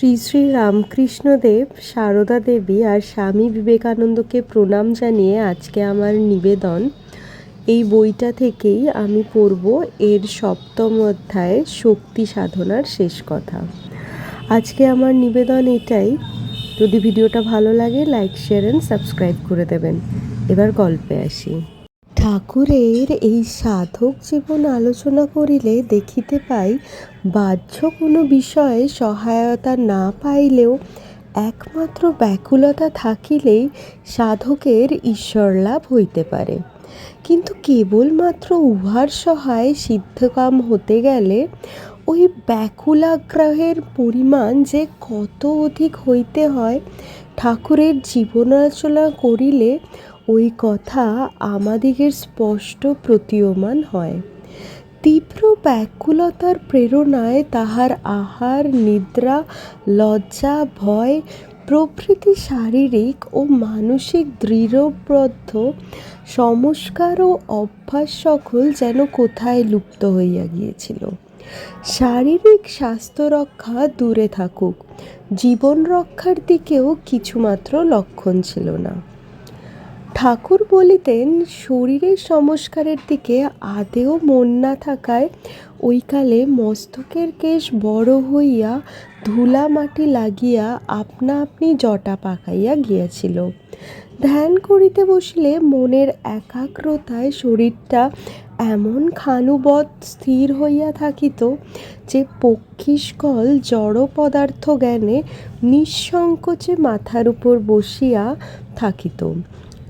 শ্রী শ্রী রামকৃষ্ণদেব, সারদা দেবী আর স্বামী বিবেকানন্দকে প্রণাম জানিয়ে আজকে আমার নিবেদন। এই বইটা থেকেই আমি পড়ব এর সপ্তম অধ্যায়ে শক্তি সাধনার শেষ কথা। আজকে আমার নিবেদন এটাই। যদি ভিডিওটা ভালো লাগে, লাইক শেয়ার অ্যান্ড সাবস্ক্রাইব করে দেবেন। এবার গল্পে আসি। ঠাকুরের এই সাধক জীবন আলোচনা করিলে দেখিতে পাই, বাহ্য কোনো বিষয়ে সহায়তা না পাইলেও একমাত্র ব্যাকুলতা থাকিলেই সাধকের ঈশ্বর লাভ হইতে পারে। কিন্তু কেবলমাত্র উহার সহায় সিদ্ধকাম হতে গেলে ওই ব্যাকুলাগ্রহের পরিমাণ যে কত অধিক হইতে হয়, ঠাকুরের জীবনাচনা করিলে ওই কথা আমাদিগের স্পষ্ট প্রতীয়মান হয়। তীব্র ব্যাকুলতার প্রেরণায় তাহার আহার, নিদ্রা, লজ্জা, ভয়, প্রভৃতি শারীরিক ও মানসিক দৃঢ়বদ্ধ সংস্কার ও অভ্যাস সকল যেন কোথায় লুপ্ত হইয়া গিয়েছিল। শারীরিক স্বাস্থ্য রক্ষা দূরে থাকুক, জীবন রক্ষার দিকেও কিছুমাত্র লক্ষণ ছিল না। ঠাকুর বলিতেন, শরীরের সংস্কারের দিকে আদেও মন না থাকায় ওইকালে মস্তকের কেশ বড় হইয়া ধুলা মাটি লাগিয়া আপনা আপনি জটা পাকাইয়া গিয়াছিল। ধ্যান করিতে বসিলে মনের একাগ্রতায় শরীরটা এমন খানুবৎ স্থির হইয়া থাকিত যে পক্ষীস্কল জড় পদার্থ জ্ঞানে নিঃসংকোচে মাথার উপর বসিয়া থাকিত।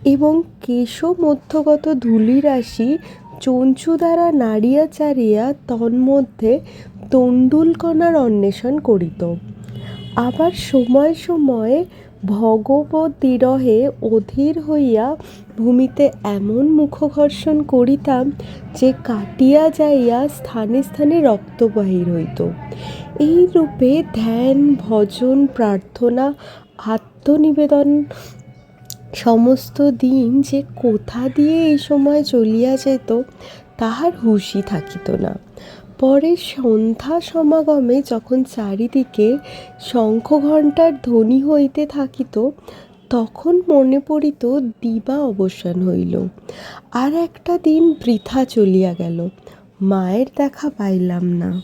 এবং কেশ মধ্যগত ধূলিরাশি চঞ্চু দ্বারা নাড়িয়া চাড়িয়া তন্মধ্যে তণ্ডুলকণার অন্বেষণ করিত। আবার সময় সময়ে ভগবত বিরহে অধীর হইয়া ভূমিতে এমন মুখঘর্ষণ করিতাম যে কাটিয়া যাইয়া স্থানে স্থানে রক্ত বাহির হইত এই রূপে ধ্যান, ভজন, প্রার্থনা, আত্মনিবেদন সমস্ত দিন যে কোথা দিয়ে এই সময় চলিয়া যেত, তাহার হুঁশই থাকিত না। পরে সন্ধ্যা সমাগমে যখন চারিদিকে শঙ্খ ঘণ্টার ধ্বনি হইতে থাকিত, তখন মনে পড়িত দিবা অবসান হইল। আর একটা দিন বৃথা চলিয়া গেল, মায়ের দেখা পাইলাম না।